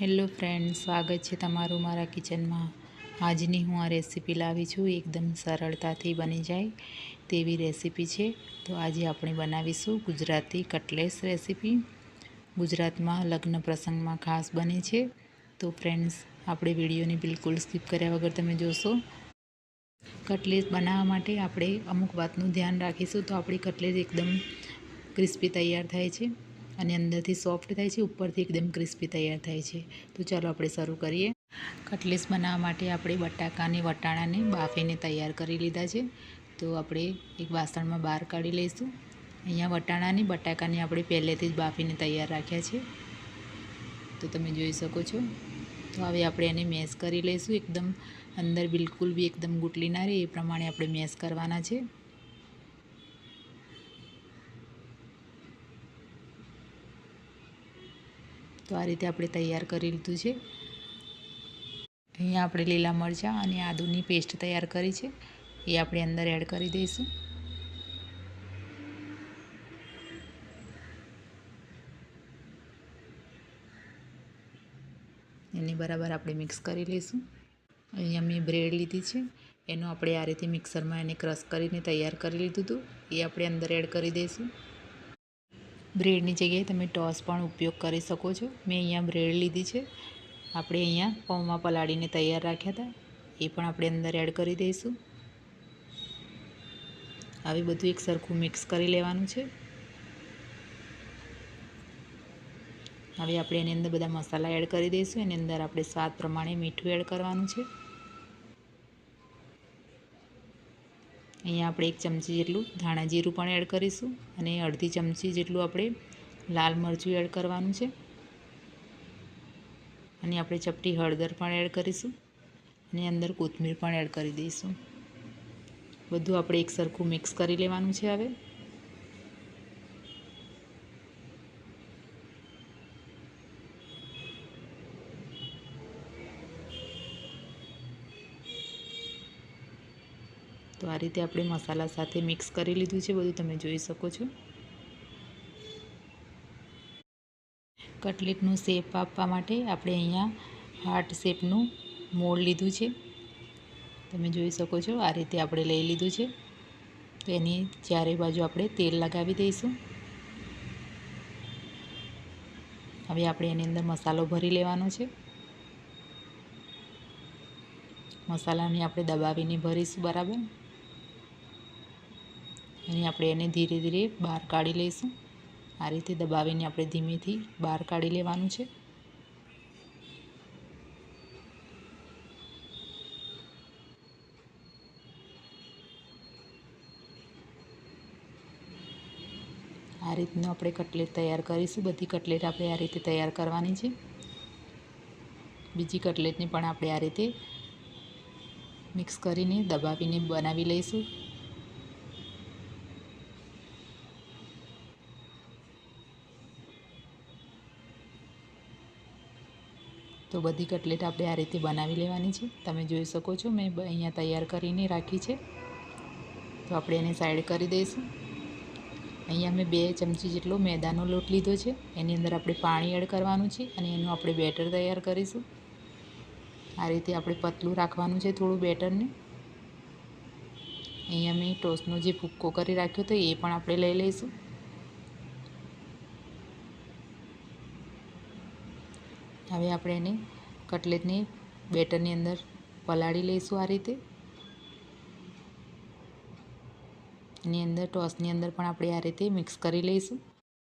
Hello friend, સ્વાગત છે તમારું મારા કિચનમાં. આજની હું આ રેસીપી લાવી છું, એકદમ સરળતાથી બની જાય તેવી રેસીપી છે. તો આજે આપણે બનાવીશું ગુજરાતી કટલેસ રેસીપી. ગુજરાતમાં લગ્ન પ્રસંગમાં ખાસ બને છે. તો ફ્રેન્ડ્સ, આપણે વિડીયોને બિલકુલ સ્કીપ કર્યા વગર તમે જોશો. કટલેસ બનાવવા માટે આપણે અમુક વાતનું ધ્યાન રાખીશું તો આપણી કટલેસ એકદમ ક્રિસ્પી તૈયાર થાય છે. અને અંદરથી સોફ્ટ થાય છે, ઉપરથી એકદમ ક્રિસ્પી તૈયાર થાય છે. તો ચાલો આપણે શરૂ કરીએ. કટલેસ બનાવવા માટે આપણે બટાકાને, વટાણાને બાફીને તૈયાર કરી લીધા છે. તો આપણે એક વાસણમાં બહાર કાઢી લઈશું. અહીંયા વટાણાની, બટાકાને આપણે પહેલેથી જ બાફીને તૈયાર રાખ્યા છે. તો તમે જોઈ શકો છો. તો હવે આપણે એને મેશ કરી લઈશું. એકદમ અંદર બિલકુલ બી એકદમ ગુટલી ના રહે, એ પ્રમાણે આપણે મેશ કરવાના છે. તો આ રીતે આપણે તૈયાર કરી લીધું છે. અહીંયા આપણે લીલા મરચાં અને આદુની પેસ્ટ તૈયાર કરી છે. એ આપણે અંદર એડ કરી દઈશું. એને બરાબર આપણે મિક્સ કરી લઈશું. અહીંયા મેં બ્રેડ લીધી છે. એનું આપણે આ રીતે મિક્સરમાં એને ક્રશ કરીને તૈયાર કરી લીધું હતું. એ આપણે અંદર એડ કરી દઈશું. બ્રેડની જગ્યાએ તમે ટોસ પણ ઉપયોગ કરી શકો છો. મેં અહીંયા બ્રેડ લીધી છે. આપણે અહીંયા પૌમાં પલાળીને તૈયાર રાખ્યા હતા. એ પણ આપણે અંદર એડ કરી દઈશું. હવે બધું એક સરખું મિક્સ કરી લેવાનું છે. હવે આપણે એની અંદર બધા મસાલા એડ કરી દઈશું. એની અંદર આપણે સ્વાદ પ્રમાણે મીઠું એડ કરવાનું છે. અહીંયા આપણે એક ચમચી જેટલું ધાણા જીરું પણ એડ કરીશું અને અડધી ચમચી જેટલું આપણે લાલ મરચું એડ કરવાનું છે. અને આપણે ચપટી હળદર પણ એડ કરીશું અને અંદર કોથમીર પણ એડ કરી દઈશું. બધું આપણે એક સરખું મિક્સ કરી લેવાનું છે હવે. તો આ રીતે આપણે મસાલા સાથે મિક્સ કરી લીધું છે, બધું તમે જોઈ શકો છો. કટલેટનું શેપ આપવા માટે આપણે અહીંયા હાર્ટ શેપનું મોડ લીધું છે. તમે જોઈ શકો છો, આ રીતે આપણે લઈ લીધું છે. તો એની ચારે બાજુ આપણે તેલ લગાવી દઈશું. હવે આપણે એની અંદર મસાલો ભરી લેવાનો છે. મસાલાને આપણે દબાવીને ભરીશું બરાબર. અને આપણે એને ધીરે ધીરે બહાર કાઢી લઈશું. આ રીતે દબાવીને આપણે ધીમેથી બહાર કાઢી લેવાનું છે. આ રીતનું આપણે કટલેટ તૈયાર કરીશું. બધી કટલેટ આપણે આ રીતે તૈયાર કરવાની છે. બીજી કટલેટને પણ આપણે આ રીતે મિક્સ કરીને દબાવીને બનાવી લઈશું. તો બધી કટલેટ આપણે આ રીતે બનાવી લેવાની છે. તમે જોઈ શકો છો, મેં અહીંયા તૈયાર કરીને રાખી છે. તો આપણે એને સાઈડ કરી દઈશું. અહીંયા મેં બે ચમચી જેટલો મેદાનો લોટ લીધો છે. એની અંદર આપણે પાણી એડ કરવાનું છે અને એનું આપણે બેટર તૈયાર કરીશું. આ રીતે આપણે પતલું રાખવાનું છે થોડું બેટરને. અહીંયા મેં ટોસનો જે ભૂક્કો કરી રાખ્યો હતો એ પણ આપણે લઈ લઈશું. હવે આપણે એને કટલેટને બેટરની અંદર પલાળી લઈશું આ રીતે. એની અંદર ટોસની અંદર પણ આપણે આ રીતે મિક્સ કરી લઈશું.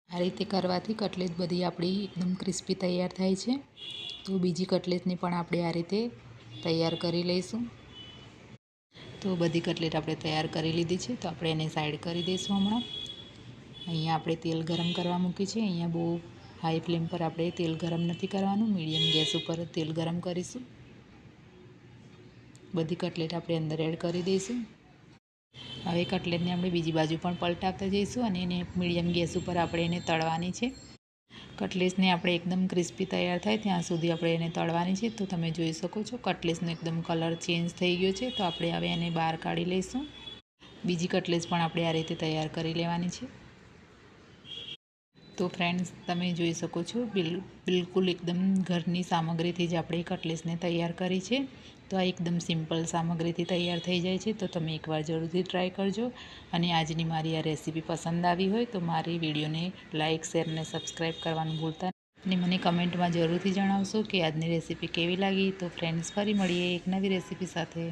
આ રીતે કરવાથી કટલેટ બધી આપણી એકદમ ક્રિસ્પી તૈયાર થાય છે. તો બીજી કટલેટની પણ આપણે આ રીતે તૈયાર કરી લઈશું. તો બધી કટલેટ આપણે તૈયાર કરી લીધી છે. તો આપણે એને સાઈડ કરી દઈશું હમણાં. અહીંયા આપણે તેલ ગરમ કરવા મૂકી છે. અહીંયા બહુ હાઈ ફ્લેમ પર આપણે તેલ ગરમ નથી કરવાનું. મીડિયમ ગેસ ઉપર તેલ ગરમ કરીશું. બધી કટલેટ આપણે અંદર એડ કરી દઈશું. હવે કટલેટને આપણે બીજી બાજુ પણ પલટાવતા જઈશું અને એને મીડિયમ ગેસ ઉપર આપણે એને તળવાની છે. કટલેસને આપણે એકદમ ક્રિસ્પી તૈયાર થાય ત્યાં સુધી આપણે એને તળવાની છે. તો તમે જોઈ શકો છો કટલેસનો એકદમ કલર ચેન્જ થઈ ગયો છે. તો આપણે હવે એને બહાર કાઢી લઈશું. બીજી કટલેસ પણ આપણે આ રીતે તૈયાર કરી લેવાની છે. તો ફ્રેન્ડ્સ તમે જોઈ શકો છો, બિલ, બિલકુલ એકદમ ઘરની સામગ્રીથી જ આપણે કટલેસને તૈયાર કરી છે. તો આ એકદમ સિમ્પલ સામગ્રીથી તૈયાર થઈ જાય છે, તો તમે એકવાર જરૂરથી ટ્રાય કરજો. અને આજની મારી આ રેસીપી પસંદ આવી હોય, તો મારી વિડીયોને લાઇક શેર અને સબસ્ક્રાઈબ કરવાનું ભૂલતા અને મને કમેન્ટમાં જરૂરથી જણાવશો કે આજની રેસીપી કેવી લાગી. તો ફ્રેન્ડ્સ ફરી મળીએ એક નવી રેસીપી સાથે.